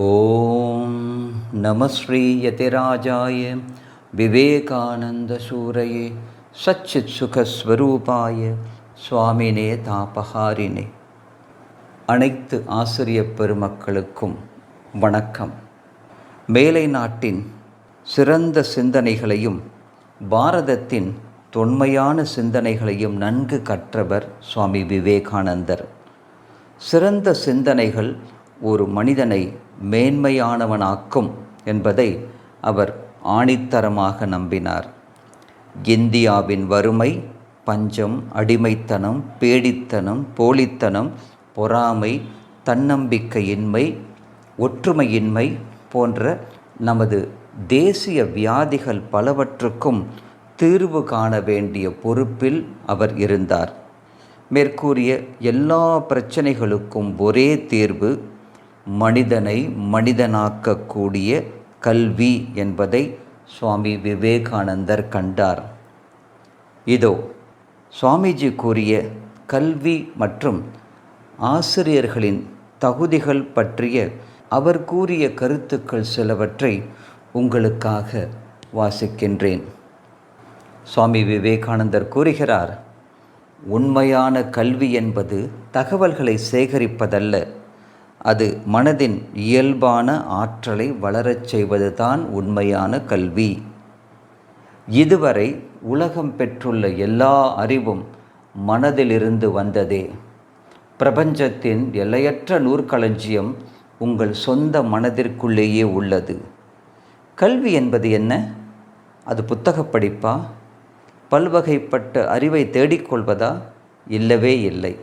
ஓம் நமஸ்ரீ யதிராஜாய விவேகானந்தசூரையே சச்சித் சுகஸ்வரூபாய சுவாமினே தாபஹாரினே. அனைத்து ஆசிரிய பெருமக்களுக்கும் வணக்கம். மேலை நாட்டின் சிறந்த சிந்தனைகளையும் பாரதத்தின் தொன்மையான சிந்தனைகளையும் நன்கு கற்றவர் சுவாமி விவேகானந்தர். சிறந்த சிந்தனைகள் ஒரு மனிதனை மேன்மையானவனாக்கும் என்பதை அவர் ஆணித்தரமாக நம்பினார். இந்தியாவின் வறுமை பஞ்சம் அடிமைத்தனம் பேடித்தனம் போலித்தனம் பொறாமை தன்னம்பிக்கையின்மை ஒற்றுமையின்மை போன்ற நமது தேசிய வியாதிகள் பலவற்றுக்கும் தீர்வு காண வேண்டிய பொறுப்பில் அவர் இருந்தார். மேற்கூறிய எல்லா பிரச்சனைகளுக்கும் ஒரே தீர்வு மனிதனை மனிதனாக்கக்கூடிய கல்வி என்பதை சுவாமி விவேகானந்தர் கண்டார். இதோ சுவாமிஜி கூறிய கல்வி மற்றும் ஆசிரியர்களின் தகுதிகள் பற்றிய அவர் கூறிய கருத்துக்கள் சிலவற்றை உங்களுக்காக வாசிக்கின்றேன். சுவாமி விவேகானந்தர் கூறுகிறார் உண்மையான கல்வி என்பது தகவல்களை சேகரிப்பதல்ல. அது மனதின் இயல்பான ஆற்றலை வளரச் செய்வதுதான் உண்மையான கல்வி. இதுவரை உலகம் பெற்றுள்ள எல்லா அறிவும் மனதிலிருந்து வந்ததே. பிரபஞ்சத்தின் எல்லையற்ற நூற்களஞ்சியம் உங்கள் சொந்த மனதிற்குள்ளேயே உள்ளது. கல்வி என்பது என்ன? அது புத்தகப் படிப்பா? பல்வகைப்பட்ட அறிவை தேடிக்கொள்வதா இல்லவே இல்லை.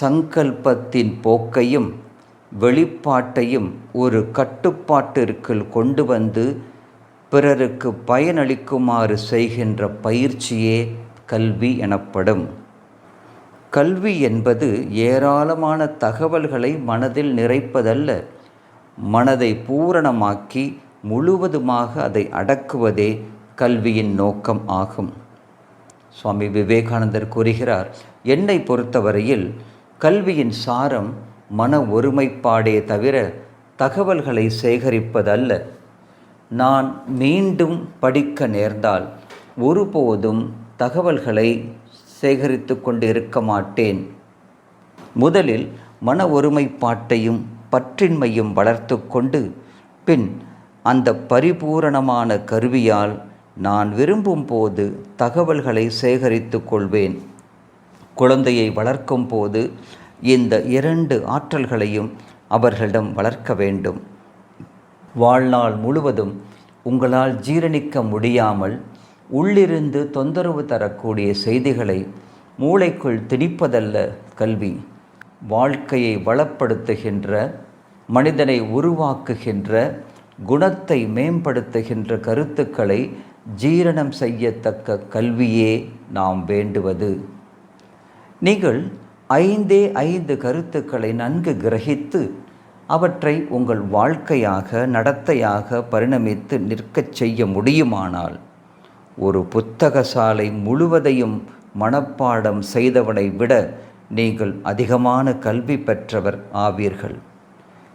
சங்கல்பத்தின் போக்கையும் வெளிப்பாட்டையும் ஒரு கட்டுப்பாட்டிற்குள் கொண்டு வந்து பிறருக்கு பயனளிக்குமாறு செய்கின்ற பயிற்சியே கல்வி எனப்படும். கல்வி என்பது ஏராளமான தகவல்களை மனதில் நிறைப்பதல்ல. மனதை பூரணமாக்கி முழுவதுமாக அதை அடக்குவதே கல்வியின் நோக்கம் ஆகும். சுவாமி விவேகானந்தர் கூறுகிறார் என்னை பொறுத்தவரையில் கல்வியின் சாரம் மன ஒருமைப்பாடே தவிர தகவல்களை சேகரிப்பதல்ல. நான் மீண்டும் படிக்க நேர்ந்தால் ஒருபோதும் தகவல்களை சேகரித்து கொண்டு இருக்க மாட்டேன். முதலில் மன ஒருமைப்பாட்டையும் பற்றின்மையும் வளர்த்து கொண்டு பின் அந்த பரிபூரணமான கருவியால் நான் விரும்பும் போது தகவல்களை சேகரித்து கொள்வேன். குழந்தையை வளர்க்கும் போது இந்த இரண்டு ஆற்றல்களையும் அவர்களிடம் வளர்க்க வேண்டும். வாழ்நாள் முழுவதும் உங்களால் ஜீரணிக்க முடியாமல் உள்ளிருந்து தொந்தரவு தரக்கூடிய செய்திகளை மூளைக்குள் திணிப்பதல்ல கல்வி. வாழ்க்கையை வளப்படுத்துகின்ற மனிதனை உருவாக்குகின்ற குணத்தை மேம்படுத்துகின்ற கருத்துக்களை ஜீரணம் செய்யத்தக்க கல்வியே நாம் வேண்டுவது. நீங்கள் ஐந்தே ஐந்து கருத்துக்களை நன்கு கிரகித்து அவற்றை உங்கள் வாழ்க்கையாக நடத்தையாக பரிணமித்து நிற்கச் செய்ய முடியுமானால் ஒரு புத்தக சாலை முழுவதையும் மனப்பாடம் செய்தவனை விட நீங்கள் அதிகமான கல்வி பெற்றவர் ஆவீர்கள்.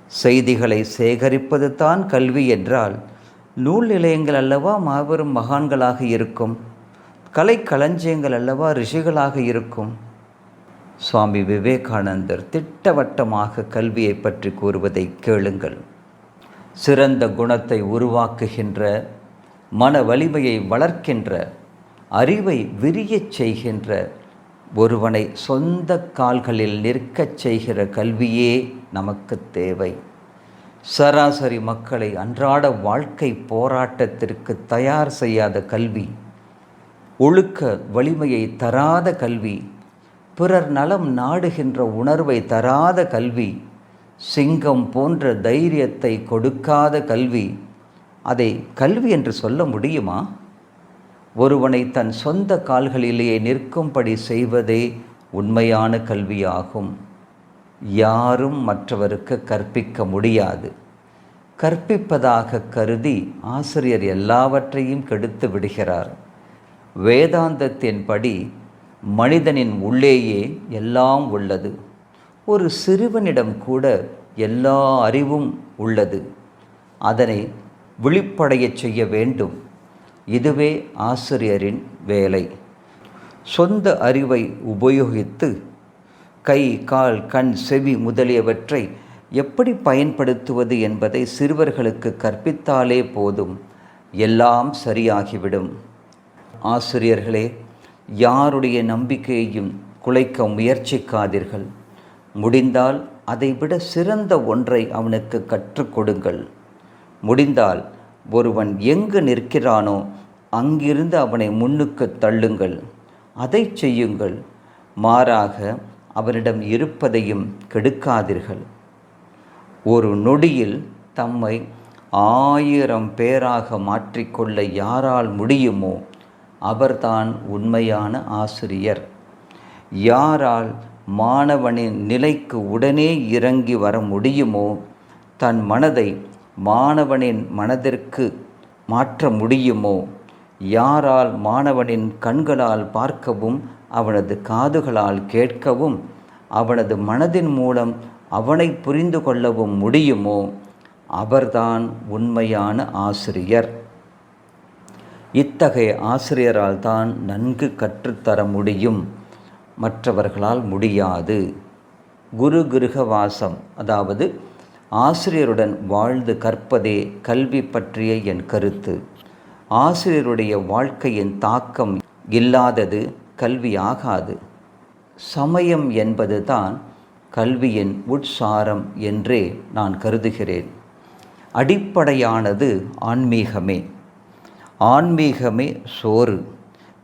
செய்திகளை சேகரிப்பது தான் கல்வி என்றால் நூல் நிலையங்கள் அல்லவா மாபெரும் மகான்களாக இருக்கும் கலை களஞ்சியங்கள் அல்லவா ரிஷிகளாக இருக்கும் சுவாமி விவேகானந்தர் திட்டவட்டமாக கல்வியை பற்றி கூறுவதை கேளுங்கள். சிறந்த குணத்தை உருவாக்குகின்ற மன வலிமையை வளர்க்கின்ற அறிவை விரியச் செய்கின்ற ஒருவனை சொந்த கால்களில் நிற்கச் செய்கிற கல்வியே நமக்கு தேவை. சராசரி மக்களை அன்றாட வாழ்க்கை போராட்டத்திற்கு தயார் செய்யாத கல்வி ஒழுக்க வலிமையை தராத கல்வி பிறர் நலம் நாடுகின்ற உணர்வை தராத கல்வி சிங்கம் போன்ற தைரியத்தை கொடுக்காத கல்வி அதை கல்வி என்று சொல்ல முடியுமா? ஒருவனை தன் சொந்த கால்களிலேயே நிற்கும்படி செய்வதே உண்மையான கல்வியாகும். யாரும் மற்றவருக்கு கற்பிக்க முடியாது. கற்பிப்பதாக கருதி ஆசிரியர் எல்லாவற்றையும் கெடுத்து விடுகிறார். வேதாந்தத்தின்படி மனிதனின் உள்ளேயே எல்லாம் உள்ளது. ஒரு சிறுவனிடம் கூட எல்லா அறிவும் உள்ளது. அதனை விழிப்படையச் செய்ய வேண்டும். இதுவே ஆசிரியரின் வேலை. சொந்த அறிவை உபயோகித்து கை கால் கண் செவி முதலியவற்றை எப்படி பயன்படுத்துவது என்பதை சிறுவர்களுக்கு கற்பித்தாலே போதும். எல்லாம் சரியாகிவிடும். ஆசிரியர்களே யாருடைய நம்பிக்கையையும் குலைக்க முயற்சிக்காதீர்கள். முடிந்தால் அதைவிட சிறந்த ஒன்றை அவனுக்கு கற்றுக் கொடுங்கள். முடிந்தால் ஒருவன் எங்கு நிற்கிறானோ அங்கிருந்து அவனை முன்னுக்கு தள்ளுங்கள். அதை செய்யுங்கள். மாறாக அவனிடம் இருப்பதையும் கெடுக்காதீர்கள். ஒரு நொடியில் தம்மை ஆயிரம் பேராக மாற்றிக்கொள்ள யாரால் முடியுமோ அவர்தான் உண்மையான ஆசிரியர். யாரால் மாணவனின் நிலைக்கு உடனே இறங்கி வர முடியுமோ தன் மனதை மாணவனின் மனதிற்கு மாற்ற முடியுமோ யாரால் மாணவனின் கண்களால் பார்க்கவும் அவனது காதுகளால் கேட்கவும் அவனது மனதின் மூலம் அவனை புரிந்து கொள்ளவும் முடியுமோ அவர்தான் உண்மையான ஆசிரியர். இத்தகைய ஆசிரியரால் தான் நன்கு கற்றுத்தர முடியும். மற்றவர்களால் முடியாது. குரு கிருகவாசம் அதாவது ஆசிரியருடன் வாழ்ந்து கற்பதே கல்வி பற்றிய என் கருத்து. ஆசிரியருடைய வாழ்க்கையின் தாக்கம் இல்லாதது கல்வி ஆகாது சமயம் என்பது தான் கல்வியின் உட்சாரம் என்றே நான் கருதுகிறேன். அடிப்படையானது ஆன்மீகமே. ஆன்மீகமே சோறு.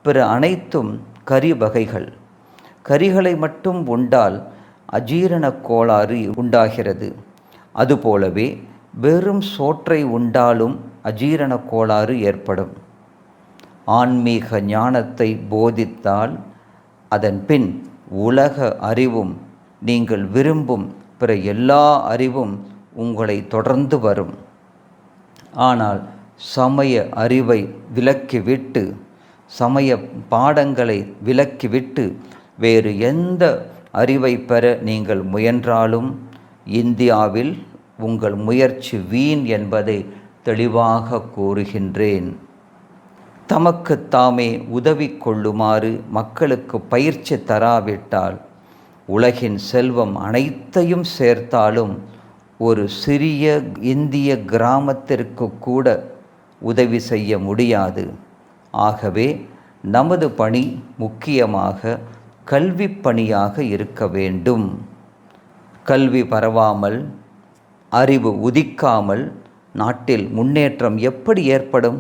பிற அனைத்தும் கறி வகைகள். கறிகளை மட்டும் உண்டால் அஜீரண கோளாறு உண்டாகிறது. அதுபோலவே வெறும் சோற்றை உண்டாலும் அஜீரண கோளாறு ஏற்படும். ஆன்மீக ஞானத்தை போதித்தால் அதன் பின் உலக அறிவும் நீங்கள் விரும்பும் பிற எல்லா அறிவும் உங்களை தொடர்ந்து வரும். ஆனால் சமய அறிவை விலக்கிவிட்டு சமய பாடங்களை விலக்கிவிட்டு வேறு எந்த அறிவை பெற நீங்கள் முயன்றாலும் இந்தியாவில் உங்கள் முயற்சி வீண் என்பதை தெளிவாக கூறுகின்றேன். தமக்கு தாமே உதவி கொள்ளுமாறு மக்களுக்கு பயிற்சி தராவிட்டால் உலகின் செல்வம் அனைத்தையும் சேர்த்தாலும் ஒரு சிறிய இந்திய கிராமத்திற்கு கூட உதவி செய்ய முடியாது. ஆகவே நமது பணி முக்கியமாக கல்வி பணியாக இருக்க வேண்டும். கல்வி பரவாமல் அறிவு உதிக்காமல் நாட்டில் முன்னேற்றம் எப்படி ஏற்படும்?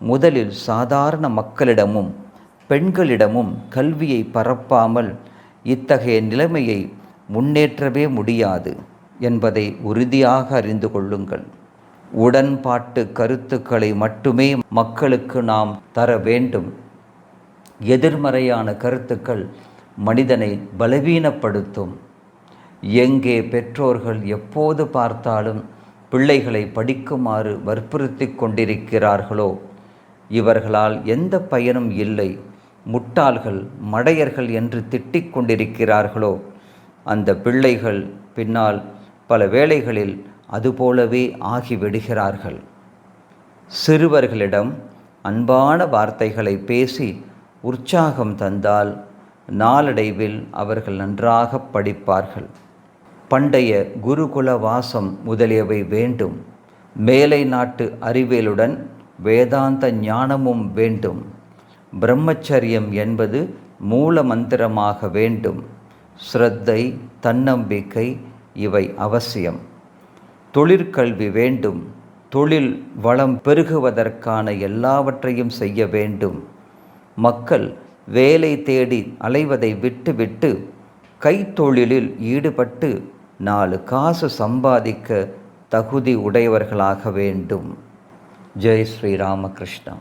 முதலில் சாதாரண மக்களிடமும் பெண்களிடமும் கல்வியை பரப்பாமல் இத்தகைய நிலைமையை முன்னேற்றவே முடியாது என்பதை உறுதியாக அறிந்து கொள்ளுங்கள். உடன்பாட்டு கருத்துக்களை மட்டுமே மக்களுக்கு நாம் தர வேண்டும். எதிர்மறையான கருத்துக்கள் மனிதனை பலவீனப்படுத்தும். எங்கே பெற்றோர்கள் எப்போது பார்த்தாலும் பிள்ளைகளை படிக்குமாறு வற்புறுத்தி கொண்டிருக்கிறார்களோ இவர்களால் எந்த பயனும் இல்லை. முட்டாள்கள் மடையர்கள் என்று திட்டிக் கொண்டிருக்கிறார்களோ அந்த பிள்ளைகள் பின்னால் பல வேளைகளில் அதுபோலவே ஆகிவிடுகிறார்கள். சிறுவர்களிடம் அன்பான வார்த்தைகளை பேசி உற்சாகம் தந்தால் நாளடைவில் அவர்கள் நன்றாக படிப்பார்கள். பண்டைய குருகுல வாசம் முதலியவை வேண்டும். மேலை நாட்டு அறிவியலுடன் வேதாந்த ஞானமும் வேண்டும். பிரம்மச்சரியம் என்பது மூல மந்திரமாக வேண்டும். ஸ்ரத்தை தன்னம்பிக்கை இவை அவசியம். தொழிற்கல்வி வேண்டும். தொழில் வளம் பெருகுவதற்கான எல்லாவற்றையும் செய்ய வேண்டும். மக்கள் வேலை தேடி அலைவதை விட்டுவிட்டு கைத்தொழிலில் ஈடுபட்டு நாலு காசு சம்பாதிக்க தகுதி உடையவர்களாக வேண்டும். ஜெய் ஸ்ரீ ராமகிருஷ்ணா.